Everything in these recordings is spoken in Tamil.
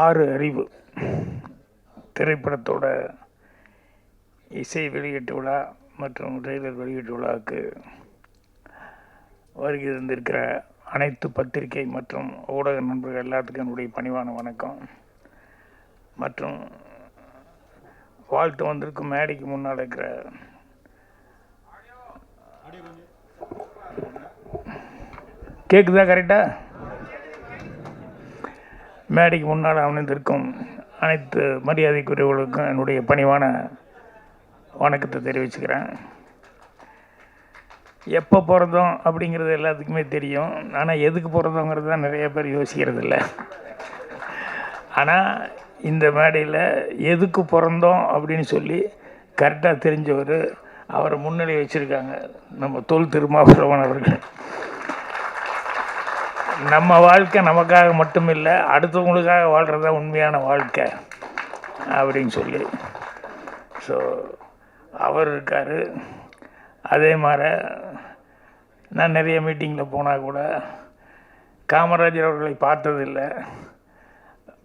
ஆறு அறிவு. திரைப்படத்தோட இசை வெளியீட்டு விழா மற்றும் ட்ரெய்லர் வெளியீட்டு விழாவுக்கு வருகை அனைத்து பத்திரிகை மற்றும் ஊடக நண்பர்கள் எல்லாத்துக்கும் என்னுடைய பணிவான வணக்கம். மற்றும் வாழ்த்து வந்திருக்கும் மேடைக்கு முன்னால் இருக்கிற கேட்குதா கரெக்டாக மேடைக்கு முன்னால் அமர்ந்திருக்கும் அனைத்து மரியாதைக்குரியவர்களுக்கும் என்னுடைய பணிவான வணக்கத்தை தெரிவிச்சுக்கிறேன். எப்போ பிறந்தோம் அப்படிங்கிறது எல்லாத்துக்குமே தெரியும். ஆனால் எதுக்கு பிறந்தோங்கிறது தான் நிறைய பேர் யோசிக்கிறது இல்லை ஆனால் இந்த மேடையில் எதுக்கு பிறந்தோம் அப்படின்னு சொல்லி கரெக்டாக தெரிஞ்சவர் அவரை முன்னிலை வச்சுருக்காங்க. நம்ம தொல் திருமாவளவன் அவர்கள். நம்ம வாழ்க்கை நமக்காக மட்டும் இல்லை அடுத்தவங்களுக்காக வாழ்கிறது தான் உண்மையான வாழ்க்கை அப்படின்னு சொல்லி. ஸோ அவர் இருக்கார். அதே மாதிரி நான் நிறைய மீட்டிங்கில் போனால் கூட காமராஜர் அவர்களை பார்த்ததில்லை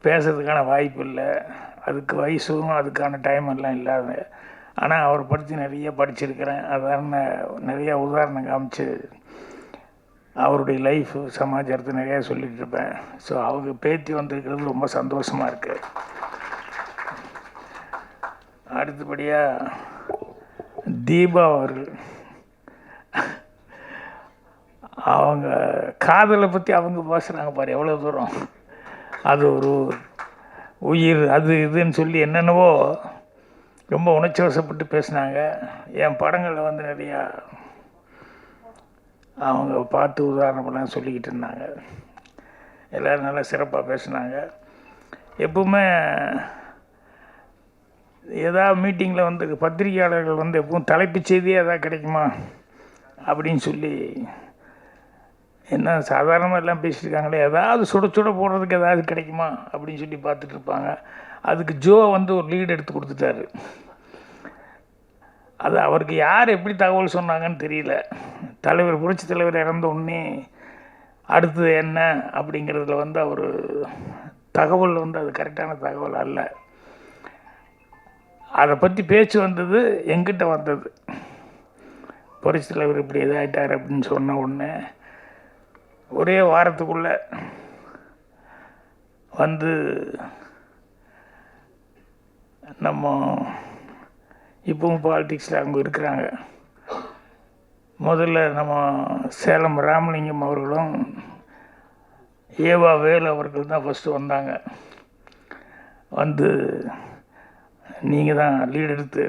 பேசுறதுக்கான வாய்ப்பு இல்லை. அதுக்கு வயசும் அதுக்கான டைம் எல்லாம் இல்லாத ஆனால் அவரை பற்றி நிறைய படிச்சிருக்கிறேன். அதான் நிறைய உதாரணம் காமிச்சு அவருடைய லைஃப் சமாச்சாரத்தை நிறையா சொல்லிட்டு இருப்பேன். ஸோ அவங்க பேத்தி வந்திருக்கிறது ரொம்ப சந்தோஷமாக இருக்குது அடுத்தபடியாக தீபா அவர்கள். அவங்க காதலை பற்றி அவங்க பேசுகிறாங்க பாரு எவ்வளோ தூரம். அது ஒரு உயிர் அது இதுன்னு சொல்லி என்னென்னவோ ரொம்ப உணர்ச்சி வசப்பட்டு பேசினாங்க. என் படங்களில் வந்து நிறையா அவங்க பார்த்து உதாரணமெல்லாம் சொல்லிக்கிட்டு இருந்தாங்க. எல்லோரும் நல்லா சிறப்பாக பேசினாங்க. எப்பவுமே ஏதாவது மீட்டிங்கில் வந்து பத்திரிகையாளர்கள் வந்து எப்பவும் தலைப்புச் செய்தியே எதாவது கிடைக்குமா? அப்படின்னு சொல்லி என்ன சாதாரணமாக எல்லாம் பேசியிருக்காங்களே ஏதாவது சுட சுட போடுறதுக்கு ஏதாவது கிடைக்குமா? அப்படின்னு சொல்லி பார்த்துட்டு இருப்பாங்க. அதுக்கு ஜோ வந்து ஒரு லீடு எடுத்து கொடுத்துட்டாரு. அது அவருக்கு யார் எப்படி தகவல் சொன்னாங்கன்னு தெரியல. தலைவர் புரட்சி தலைவர் இறந்த உடனே அடுத்தது என்ன அப்படிங்கிறதுல வந்து அவர் தகவல் வந்து அது கரெக்டான தகவல் அல்ல. அதை பற்றி பேச்சு வந்தது எங்கிட்ட வந்தது. புரட்சி தலைவர் இப்படி இதாகிட்டார் அப்படின்னு சொன்ன உடனே ஒரே வாரத்துக்குள்ளே வந்து நம்ம இப்பவும் பாலிட்டிக்ஸில் அவங்க இருக்கிறாங்க. முதல்ல நம்ம சேலம் ராமலிங்கம் அவர்களும் ஏவா வேலு அவர்கள் தான் ஃபஸ்ட்டு வந்தாங்க. வந்து நீங்கள் தான் லீடு எடுத்து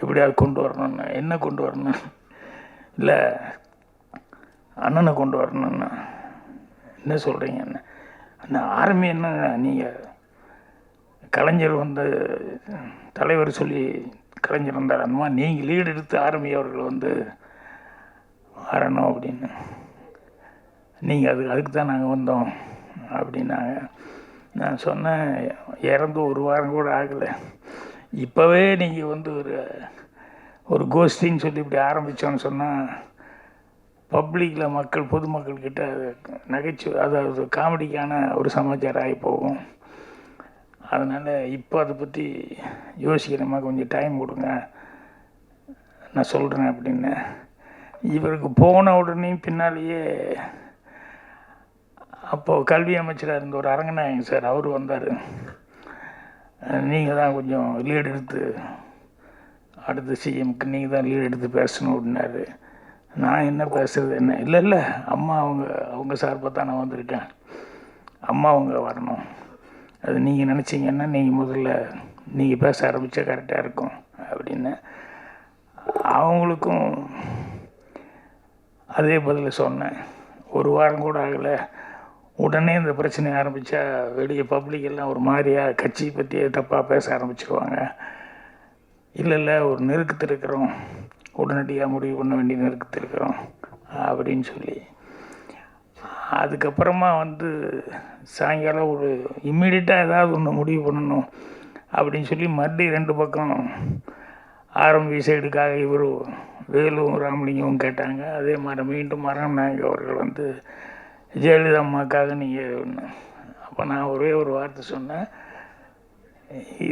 எப்படியாவது கொண்டு வரணும்னு. என்ன கொண்டு வரணும் இல்லை அண்ணனை கொண்டு வரணும்னு. என்ன சொல்கிறீங்க என்ன அந்த ஆர்மி என்ன நீங்கள் கலைஞர் வந்து தலைவர் சொல்லி கலைஞர் வந்தார் அந்த மாதிரி நீங்கள் லீடு எடுத்து ஆர்மி அவர்கள் வந்து வரணும் அப்படின்னு. நீங்கள் அதுக்கு அதுக்கு தான் நாங்கள் வந்தோம் அப்படின்னாங்க. நான் சொன்னேன் இறந்து ஒரு வாரம் கூட ஆகலை. இப்போவே நீங்கள் வந்து ஒரு ஒரு கோஷ்டின்னு சொல்லி இப்படி ஆரம்பித்தோன்னு சொன்னால் பப்ளிக்கில் மக்கள் பொதுமக்கள்கிட்ட நகைச்சுவை அதாவது காமெடிக்கான ஒரு சமாச்சாரம் ஆகி போகும். அதனால் இப்போ அதை பற்றி யோசிக்கிறமா கொஞ்சம் டைம் கொடுங்க. நான் சொல்கிறேன் அப்படின்னு. இவருக்கு போன உடனே பின்னாலேயே அப்போது கல்வி அமைச்சராக இருந்த ஒரு அரங்கநாயகன் சார் அவர் வந்தார். நீங்கள் தான் கொஞ்சம் லீடு எடுத்து அடுத்த சிஎம்க்கு நீங்கள் தான் லீடு எடுத்து பேசணும் அப்படின்னாரு. நான் என்ன பேசுறது என்ன? இல்லை இல்லை அம்மா அவங்க அவங்க சார்பாக தான் நான் வந்திருக்கேன். அம்மா அவங்க வரணும். அது நீங்கள் நினச்சிங்கன்னா நீங்கள் முதல்ல நீங்கள் பேச ஆரம்பித்தா கரெக்டாக இருக்கும் அப்படின்னு. அவங்களுக்கும் அதே பதில் சொன்னேன். ஒரு வாரம் கூட ஆகலை. உடனே இந்த பிரச்சனை ஆரம்பித்தா வெளியே பப்ளிக் எல்லாம் ஒரு மாதிரியாக கட்சி பற்றி தப்பாக பேச ஆரம்பிச்சிருவாங்க. இல்லை இல்லை ஒரு நெருக்கத்தில் இருக்கிறோம். உடனடியாக முடிவு பண்ண வேண்டிய நெருக்கத்தில் இருக்கிறோம். அப்படின்னு சொல்லி. அதுக்கப்புறமா வந்து சாயங்காலம் ஒரு இம்மிடியட்டாக ஏதாவது ஒன்று முடிவு பண்ணணும் அப்படின்னு சொல்லி மறுபடியும் ரெண்டு பக்கம் ஆரம்பி சைடுக்காக இவர் வேலும் ராமலிங்கமும் கேட்டாங்க. அதே மாதிரி மீண்டும் மரம் அவர்கள் வந்து ஜெயலலிதா அம்மாக்காக நீங்கள் அப்போ நான் ஒரே ஒரு வார்த்தை சொன்னேன்.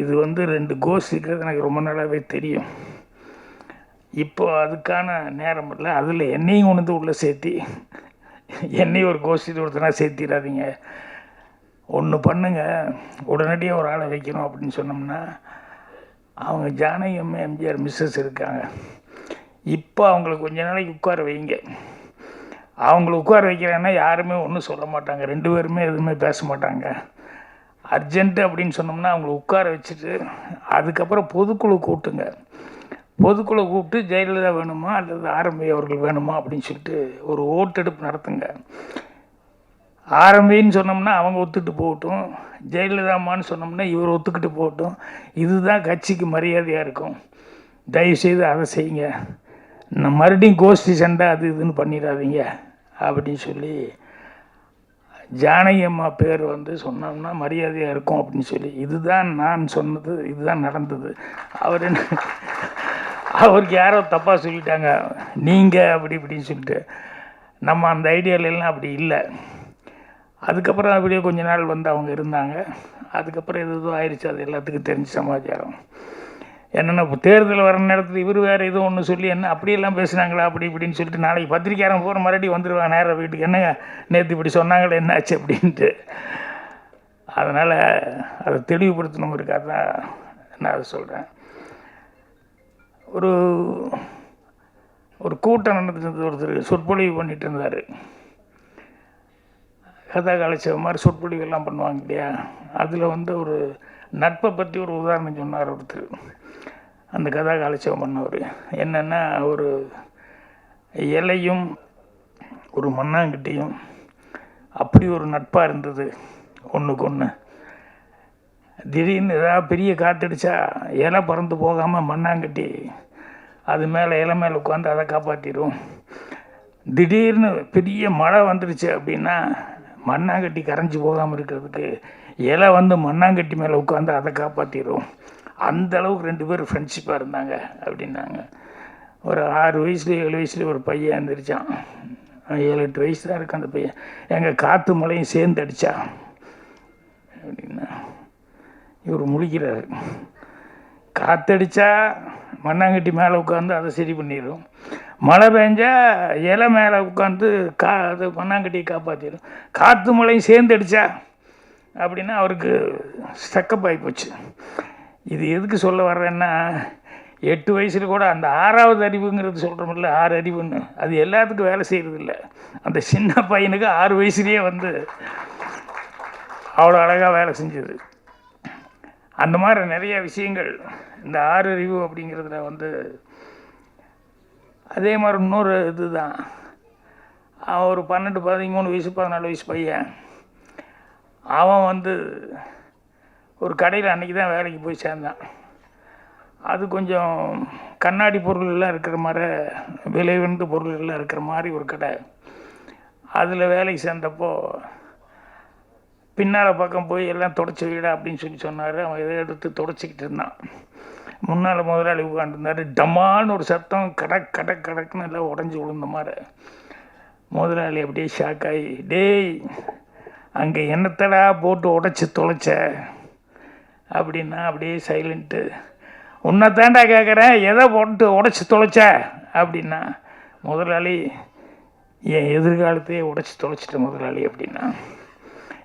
இது வந்து ரெண்டு கோஸ் இருக்கிறது எனக்கு ரொம்ப நாளாகவே தெரியும். இப்போ அதுக்கான நேரம் இல்லை. அதில் என்னையும் கொண்டு வந்து உள்ளே சேர்த்தி என்னையும் ஒரு கோஷ்டி ஒருத்தனா சேர்த்திடாதீங்க. ஒன்று பண்ணுங்கள் உடனடியாக ஒரு ஆளை வைக்கணும் அப்படின்னு சொன்னோம்னா அவங்க ஜானகி அம்மா எம்ஜிஆர் மிஸ்ஸஸ் இருக்காங்க. இப்போ அவங்கள கொஞ்ச நாளைக்கு உட்கார வைங்க. அவங்கள உட்கார வைக்கிறேன்னா யாருமே ஒன்றும் சொல்ல மாட்டாங்க. ரெண்டு பேருமே எதுவுமே பேச மாட்டாங்க. அர்ஜென்ட்டு அப்படின்னு சொன்னோம்னா அவங்கள உட்கார வச்சுட்டு அதுக்கப்புறம் பொதுக்குழு கூட்டுங்க. பொதுக்குழு கூப்பிட்டு ஜெயலலிதா வேணுமா? அல்லது ஆரம்பி அவர்கள் வேணுமா? அப்படின்னு சொல்லிட்டு ஒரு ஓட்டெடுப்பு நடத்துங்க. ஆரம்பின்னு சொன்னோம்னா அவங்க ஒத்துக்கிட்டு போகட்டும். ஜெயலலிதாம்மான்னு சொன்னோம்னா இவர் ஒத்துக்கிட்டு போகட்டும். இதுதான் கட்சிக்கு மரியாதையாக இருக்கும். தயவுசெய்து அதை செய்யுங்க. நான் மறுபடியும் கோஷ்டி சண்டை அது இதுன்னு பண்ணிடாதீங்க. அப்படின்னு சொல்லி ஜானகி அம்மா பேர் வந்து சொன்னோம்னா மரியாதையாக இருக்கும் அப்படின்னு சொல்லி. இதுதான் நான் சொன்னது இதுதான் நடந்தது. அவர் என்ன அவருக்கு யாரோ தப்பாக சொல்லிட்டாங்க. நீங்கள் அப்படி இப்படின்னு சொல்லிட்டு. நம்ம அந்த ஐடியாலெல்லாம் அப்படி இல்லை. அதுக்கப்புறம் அப்படியே கொஞ்ச நாள் வந்து அவங்க இருந்தாங்க. அதுக்கப்புறம் எது எதுவும் ஆயிடுச்சு அது எல்லாத்துக்கும் தெரிஞ்ச சமாச்சாரம். என்னென்ன இப்போ தேர்தல் வர நேரத்தில் இவர் வேறு எதுவும் ஒன்று சொல்லி என்ன அப்படியெல்லாம் பேசுனாங்களா? அப்படி இப்படின்னு சொல்லிட்டு நாளைக்கு பத்திரிக்கையாரன் போகிற மறுபடியும் வந்துடுவாங்க நேராக வீட்டுக்கு. என்னங்க நேற்று இப்படி சொன்னாங்களே என்னாச்சு அப்படின்ட்டு. அதனால் அதை தெளிவுபடுத்தணுங்கிறதுக்காக தான் நான் அதை சொல்கிறேன் ஒரு ஒரு கூட்டம் நடந்துட்டு ஒருத்தர் சொற்பொழிவு பண்ணிட்டு இருந்தார். கதா காலட்சேப மாதிரி சொற்பொழிவெல்லாம் பண்ணுவாங்க இல்லையா? அதில் வந்து ஒரு நட்பை பற்றி ஒரு உதாரணம் சொன்னார் ஒருத்தர். அந்த கதா கலைச்சவம் பண்ணவர். என்னென்னா ஒரு இலையும் ஒரு மண்ணாங்கட்டியும் அப்படி ஒரு நட்பாக இருந்தது ஒன்றுக்கு ஒன்று திடீர்னு ஏதாவது பெரிய காற்றடிச்சா இலை பறந்து போகாமல் மண்ணாங்கட்டி அது மேலே இலை மேலே உட்காந்து அதை காப்பாற்றிடும் திடீர்னு பெரிய மழை வந்துடுச்சு அப்படின்னா மண்ணாங்கட்டி கரைஞ்சி போகாமல் இருக்கிறதுக்கு இலை வந்து மண்ணாங்கட்டி மேலே உட்காந்து அதை காப்பாற்றிடும் அந்த அளவுக்கு ரெண்டு பேரும் ஃப்ரெண்ட்ஷிப்பாக இருந்தாங்க அப்படின்னாங்க. ஒரு ஆறு வயசுல ஏழு வயசுல ஒரு பையன் எழுந்திரிச்சான் ஏழு எட்டு வயசு தான் இருக்கு அந்த பையன். எங்கள் காற்று மழையும் சேர்ந்து அடித்தா அப்படின்னா இவர் முழிக்கிறாரு. காற்றடிச்சா மண்ணாங்கட்டி மேலே உட்காந்து அதை சரி பண்ணிடும் மழை பெஞ்சா இலை மேலே உட்காந்து கா அது மண்ணாங்கட்டியை காப்பாற்றிடும் காற்று மழையும் சேர்ந்து அடித்தா அப்படின்னா அவருக்கு ஸ்டக்கப் ஆகி போச்சு. இது எதுக்கு சொல்ல வர்றேன்னா எட்டு வயசில் கூட அந்த ஆறாவது அறிவுங்கிறது சொல்கிறோம்ல ஆறு அறிவுன்னு. அது எல்லாத்துக்கும் வேலை செய்கிறது இல்லை அந்த சின்ன பையனுக்கு ஆறு வயசுலேயே வந்து அவ்வளோ அழகாக வேலை செஞ்சது. அந்த மாதிரி நிறைய விஷயங்கள் இந்த ஆறு அறிவு அப்படிங்கிறதுல வந்து அதே மாதிரி இன்னொரு இது தான் அவன் ஒரு பன்னெண்டு பதிமூணு வயசு பதினாலு வயசு பையன். அவன் வந்து ஒரு கடையில் அன்றைக்கி தான் வேலைக்கு போய் சேர்ந்தான். அது கொஞ்சம் கண்ணாடி பொருள்கள்லாம் இருக்கிற மாதிரி விலை உயர்ந்த பொருள் இருக்கிற மாதிரி ஒரு கடை. அதில் வேலைக்கு சேர்ந்தப்போ பின்னால் பக்கம் போய் எல்லாம் தொடச்சி வீடா அப்படின்னு சொல்லி சொன்னார். அவன் எதை எடுத்து தொடச்சிக்கிட்டு இருந்தான். முன்னால் முதலாளி உட்காந்துருந்தார் டம்மான்னு ஒரு சத்தம் கடக் கடக் கடக்குன்னு எல்லாம் உடஞ்சி விழுந்த மாதிரி. முதலாளி அப்படியே ஷாக் ஆகி டேய் அங்கே என்னத்தடா போட்டு உடச்சி தொலைச்ச? அப்படின்னா அப்படியே சைலண்ட்டு உன்னை தாண்டா கேட்குறேன் எதை போட்டு உடச்சி தொலைச்ச? அப்படின்னா முதலாளி என் எதிர்காலத்தையே உடச்சி தொலைச்சிட்ட முதலாளி அப்படின்னா.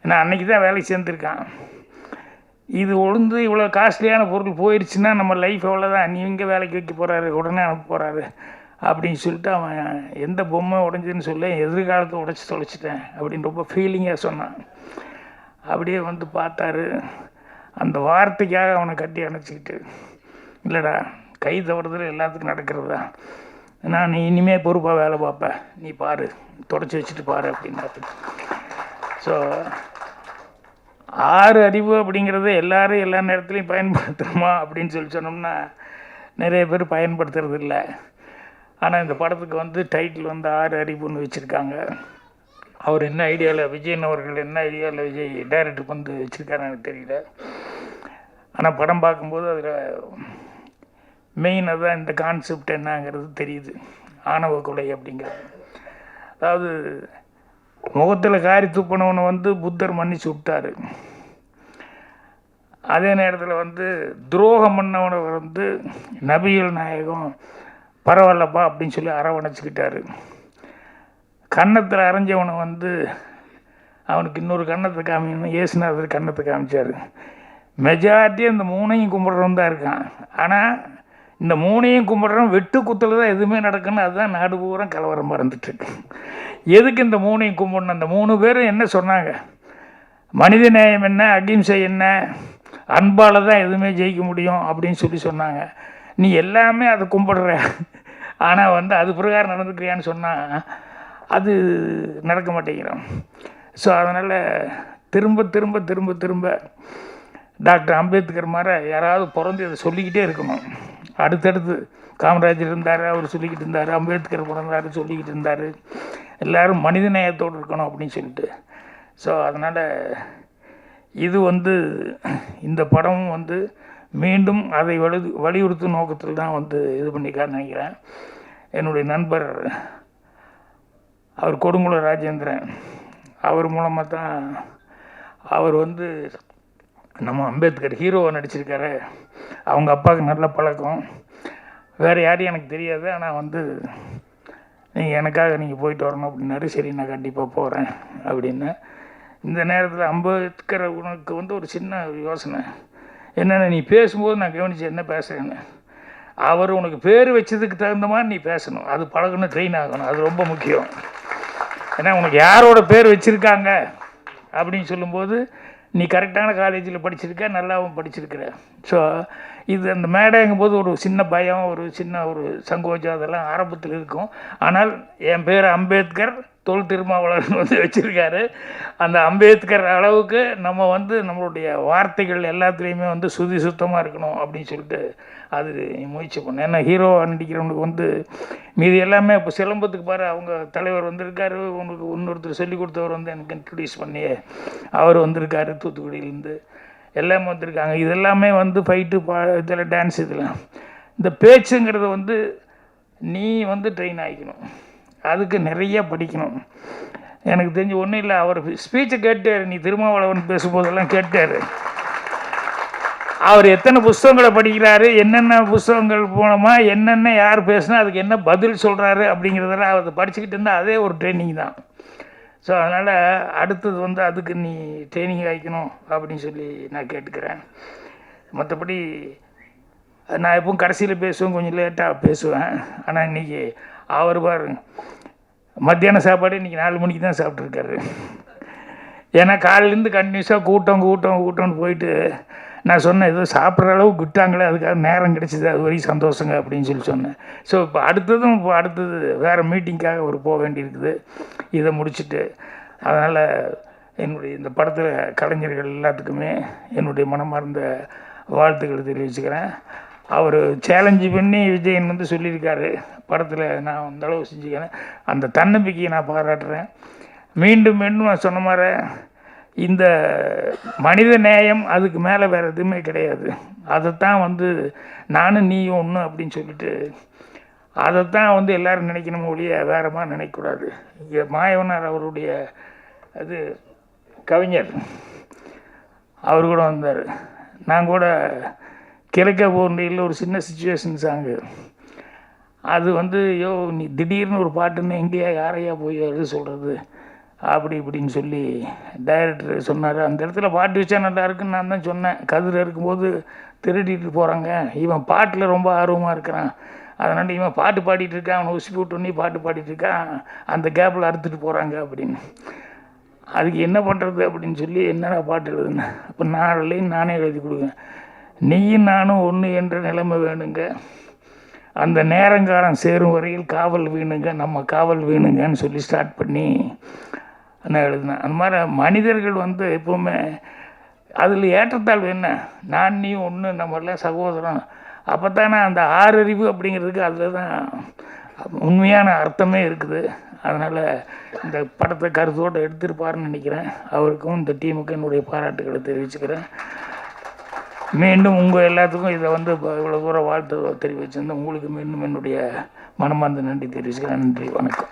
ஏன்னா அன்றைக்கி தான் வேலைக்கு சேர்ந்துருக்கான். இது ஒழுந்து இவ்வளோ காஸ்ட்லியான பொருள் போயிடுச்சுன்னா நம்ம லைஃப் அவ்வளோதான் நீ இங்கே வேலைக்கு வைக்க போகிறாரு உடனே அனுப்ப போகிறாரு அப்படின்னு சொல்லிட்டு அவன் எந்த பொம்மை உடஞ்சதுன்னு சொல்ல எதிர்காலத்தை உடச்சி தொலைச்சிட்டேன் அப்படின்னு ரொம்ப ஃபீலிங்காக சொன்னான். அப்படியே வந்து பார்த்தாரு. அந்த வார்த்தைக்காக அவனை கட்டி அணைச்சிக்கிட்டு இல்லைடா கை தவறுதல் எல்லாத்துக்கும் நடக்கிறது தான். நான் நீ இனிமேல் பொறுப்பாக வேலை பார்ப்பேன் நீ பாரு தொடச்சி வச்சுட்டு பாரு அப்படின்னாரு. ஸோ ஆறு அறிவு அப்படிங்கிறது எல்லாரும் எல்லா நேரத்துலையும் பயன்படுத்துகிறோமா அப்படின்னு சொல்லி சொன்னோம்னா நிறைய பேர் பயன்படுத்துறது இல்லை. ஆனால் இந்த படத்துக்கு வந்து டைட்டில் வந்து ஆறு அறிவுன்னு வச்சுருக்காங்க. அவர் என்ன ஐடியாவில் விஜயன் அவர்கள் என்ன ஐடியாவில் விஜய் டைரக்டருக்கு வந்து வச்சுருக்காரு எனக்கு தெரியல. ஆனால் படம் பார்க்கும்போது அதில் மெயினாக தான் இந்த கான்செப்ட் என்னங்கிறது தெரியுது. ஆணவ கொலை அப்படிங்கிறது. அதாவது முகத்தில் காரி துப்பினவனை வந்து புத்தர் மன்னிச்சு விட்டார். அதே நேரத்தில் வந்து துரோகம் பண்ணவனை வந்து நபிகள் நாயகம் பரவாயில்லப்பா அப்படின்னு சொல்லி அரவணைச்சிக்கிட்டாரு. கன்னத்தில் அரைஞ்சவனை வந்து அவனுக்கு இன்னொரு கன்னத்தை காமிக்கணும் ஏசுநாதர் கன்னத்தை காமிச்சார். மெஜாரிட்டி அந்த மூணையும் கும்பிட்றவன் தான் இருக்கான். ஆனால் இந்த மூணையும் கும்பிட்றவன் வெட்டு குத்தில் தான் எதுவுமே நடக்குன்னு அதுதான் நாடு பூரா கலவரம் மறந்துட்டுருக்கு எதுக்கு இந்த மூணையும் கும்பிடணும்? அந்த மூணு பேரும் என்ன சொன்னாங்க? மனித நேயம் என்ன? அகிம்சை என்ன? அன்பால் தான் எதுவுமே ஜெயிக்க முடியும் அப்படின்னு சொல்லி சொன்னாங்க. நீ எல்லாமே அதை கும்பிடுற. ஆனால் வந்து அது பிரகாரம் நடந்துக்கிறியான்னு சொன்னால் அது நடக்க மாட்டேங்கிறோம் ஸோ அதனால் திரும்ப திரும்ப திரும்ப திரும்ப டாக்டர் அம்பேத்கர் மாதிரி யாராவது பிறந்து இதை சொல்லிக்கிட்டே இருக்கணும். அடுத்தடுத்து காமராஜர் இருந்தார் அவர் சொல்லிக்கிட்டு இருந்தார் அம்பேத்கர் பிறந்தார் சொல்லிக்கிட்டு இருந்தார். எல்லோரும் மனித நேயத்தோடு இருக்கணும் அப்படின்னு சொல்லிட்டு. ஸோ அதனால் இது வந்து இந்த படமும் வந்து மீண்டும் அதை வலு வலியுறுத்தும் நோக்கத்தில் தான் வந்து இது பண்ணிக்கான்னு நினைக்கிறேன். என்னுடைய நண்பர் அவர் கொடுங்குள ராஜேந்திரன். அவர் மூலமாக தான் அவர் வந்து நம்ம அம்பேத்கர் ஹீரோவை நடிச்சிருக்காரு. அவங்க அப்பாவுக்கு நல்ல பழக்கம். வேறு யாரையும் எனக்கு தெரியாது. ஆனால் வந்து நீங்கள் எனக்காக நீங்கள் போயிட்டு வரணும் அப்படின்னாரு. சரி நான் கண்டிப்பாக போகிறேன் அப்படின்னு. இந்த நேரத்தில் அம்பேத்கர் உனக்கு வந்து ஒரு சின்ன யோசனை. என்னென்ன நீ பேசும்போது நான் கவனிச்சு என்ன பேசுகிறேன்னு அவர் உனக்கு பேர் வச்சதுக்கு தகுந்த மாதிரி நீ பேசணும். அது பழகணும் ட்ரெயின் ஆகணும். அது ரொம்ப முக்கியம். ஏன்னா உனக்கு யாரோட பேர் வச்சுருக்காங்க அப்படின்னு சொல்லும்போது நீ கரெக்டான காலேஜில் படிச்சிருக்க நல்லாவும் படிச்சிருக்கிற. ஸோ இது அந்த மேடைங்கும் போது ஒரு சின்ன பயம் ஒரு சின்ன ஒரு சங்கோஜம் அதெல்லாம் ஆரம்பத்தில் இருக்கும். ஆனால் என் பேர் அம்பேத்கர் தொல் திருமாவளவன் வந்து வச்சுருக்காரு. அந்த அம்பேத்கர் அளவுக்கு நம்ம வந்து நம்மளுடைய வார்த்தைகள் எல்லாத்துலேயுமே வந்து சுதி சுத்தமாக இருக்கணும் அப்படின்னு சொல்லிட்டு அது முயற்சி பண்ணேன் ஏன்னா ஹீரோ நடிக்கிறவனுக்கு வந்து மீதி எல்லாமே இப்போ சிலம்பத்துக்கு பாரு அவங்க தலைவர் வந்திருக்காரு. உனக்கு இன்னொருத்தர் சொல்லி கொடுத்தவர் வந்து எனக்கு இன்ட்ரடியூஸ் பண்ணி அவர் வந்திருக்காரு தூத்துக்குடியிலேருந்து. எல்லாமே வந்திருக்காங்க. இதெல்லாமே வந்து ஃபைட்டு பா இதில் டான்ஸ் இதெல்லாம். இந்த பேச்சுங்கிறது வந்து நீ வந்து ட்ரெயின் ஆகிக்கணும். அதுக்கு நிறைய படிக்கணும். எனக்கு தெரிஞ்சு ஒன்றும் இல்லை அவர் ஸ்பீச்சை கேட்டார் நீ திருமாவளவன் பேசும்போதெல்லாம் கேட்டார். அவர் எத்தனை புஸ்தகங்களை படிக்கிறாரு என்னென்ன புஸ்தகங்கள் போனோமா என்னென்ன யார் பேசுனா அதுக்கு என்ன பதில் சொல்கிறாரு அப்படிங்கிறதெல்லாம் அவர் படிச்சுக்கிட்டு இருந்தால் அதே ஒரு ட்ரைனிங் தான். ஸோ அதனால் அடுத்தது வந்து அதுக்கு நீ ட்ரைனிங் ஆகிக்கணும் அப்படின்னு சொல்லி நான் கேட்டுக்கிறேன். மற்றபடி நான் எப்பவும் கடைசியில் பேசுவேன் கொஞ்சம் லேட்டாக பேசுவேன். ஆனால் இன்றைக்கி அவர் பாருங்க. மத்தியான சாப்பாடு இன்றைக்கி நாலு மணிக்கு தான் சாப்பிட்ருக்காரு ஏன்னா காலையிலேருந்து கண்டினியூஸாக கூட்டம் கூட்டம் கூட்டம்னு போயிட்டு நான் சொன்னேன் ஏதோ சாப்பிட்ற அளவுக்கு விட்டாங்களே அதுக்காக நேரம் கிடைச்சிது அது வரைக்கும் சந்தோஷங்க அப்படின்னு சொல்லி சொன்னேன். ஸோ இப்போ அடுத்ததும் இப்போ அடுத்தது வேறு மீட்டிங்க்காக ஒரு போக வேண்டியிருக்குது. இதை முடிச்சுட்டு அதனால் என்னுடைய இந்த படத்தில் கலைஞர்கள் எல்லாத்துக்குமே என்னுடைய மனமார்ந்த வாழ்த்துக்களை தெரிவிச்சுக்கிறேன். அவர் சேலஞ்சு பண்ணி விஜயன் வந்து சொல்லியிருக்காரு. படத்தில் நான் அந்த அளவு செஞ்சுக்கிறேன் அந்த தன்னம்பிக்கையை நான் பாராட்டுறேன். மீண்டும் மீண்டும் நான் சொன்ன மாதிரி இந்த மனித நேயம் அதுக்கு மேலே வேறு எதுவுமே கிடையாது. அதைத்தான் வந்து நானும் நீயும் ஒன்று அப்படின்னு சொல்லிட்டு அதைத்தான் வந்து எல்லோரும் நினைக்கணும் ஒழிய வேறமா நினைக்கக்கூடாது. இங்கே மாயவனார் அவருடைய அது கவிஞர் அவர் கூட வந்தார். நான் கூட கிழக்க போண்டியில் ஒரு சின்ன சுச்சுவேஷன் சாங்கு அது வந்து யோ நீ திடீர்னு ஒரு பாட்டுன்னு எங்கேயா யாரையா போய் எழுத சொல்கிறது அப்படி இப்படின்னு சொல்லி டைரக்டர் சொன்னார். அந்த இடத்துல பாட்டு வச்சா நல்லா இருக்குன்னு நான் தான் சொன்னேன். கதிர் இருக்கும்போது திருடிட்டு போகிறாங்க இவன் பாட்டில் ரொம்ப ஆர்வமாக இருக்கிறான். அதனால் இவன் பாட்டு பாடிட்டு இருக்கான். அவனை உசி போட்டு பாட்டு பாடிட்டு இருக்கான். அந்த கேப்பில் அறுத்துட்டு போகிறாங்க அப்படின்னு. அதுக்கு என்ன பண்ணுறது அப்படின்னு சொல்லி என்னடா பாட்டு எழுதுனேன் அப்போ நான் நானே எழுதி கொடுக்குறேன். நீயும் நானும் ஒன்று என்ற நிலைமை வேணுங்க. அந்த நேரங்காலம் சேரும் வரையில் காவல் வீணுங்க. நம்ம காவல் வீணுங்கன்னு சொல்லி ஸ்டார்ட் பண்ணி நான் எழுதினேன். அந்த மாதிரி மனிதர்கள் வந்து எப்போவுமே அதில் ஏற்றத்தாழ்வு என்ன? நான் நீ ஒன்று நம்மளாம் சகோதரம் அப்போ தானே அந்த ஆறறிவு அப்படிங்கிறதுக்கு அதில் தான் உண்மையான அர்த்தமே இருக்குது. அதனால் இந்த படத்தை கருத்தோடு எடுத்திருப்பாருன்னு நினைக்கிறேன். அவருக்கும் இந்த டீமுக்கும் என்னுடைய பாராட்டுகளை தெரிவிச்சுக்கிறேன். மீண்டும் உங்கள் எல்லாத்துக்கும் இதை வந்து இவ்வளோ தூரம் வாழ்த்து தெரிவிச்சிருந்தேன் உங்களுக்கு மீண்டும் என்னுடைய மனமார்ந்த நன்றி தெரிவிச்சுக்கிறேன். நன்றி வணக்கம்.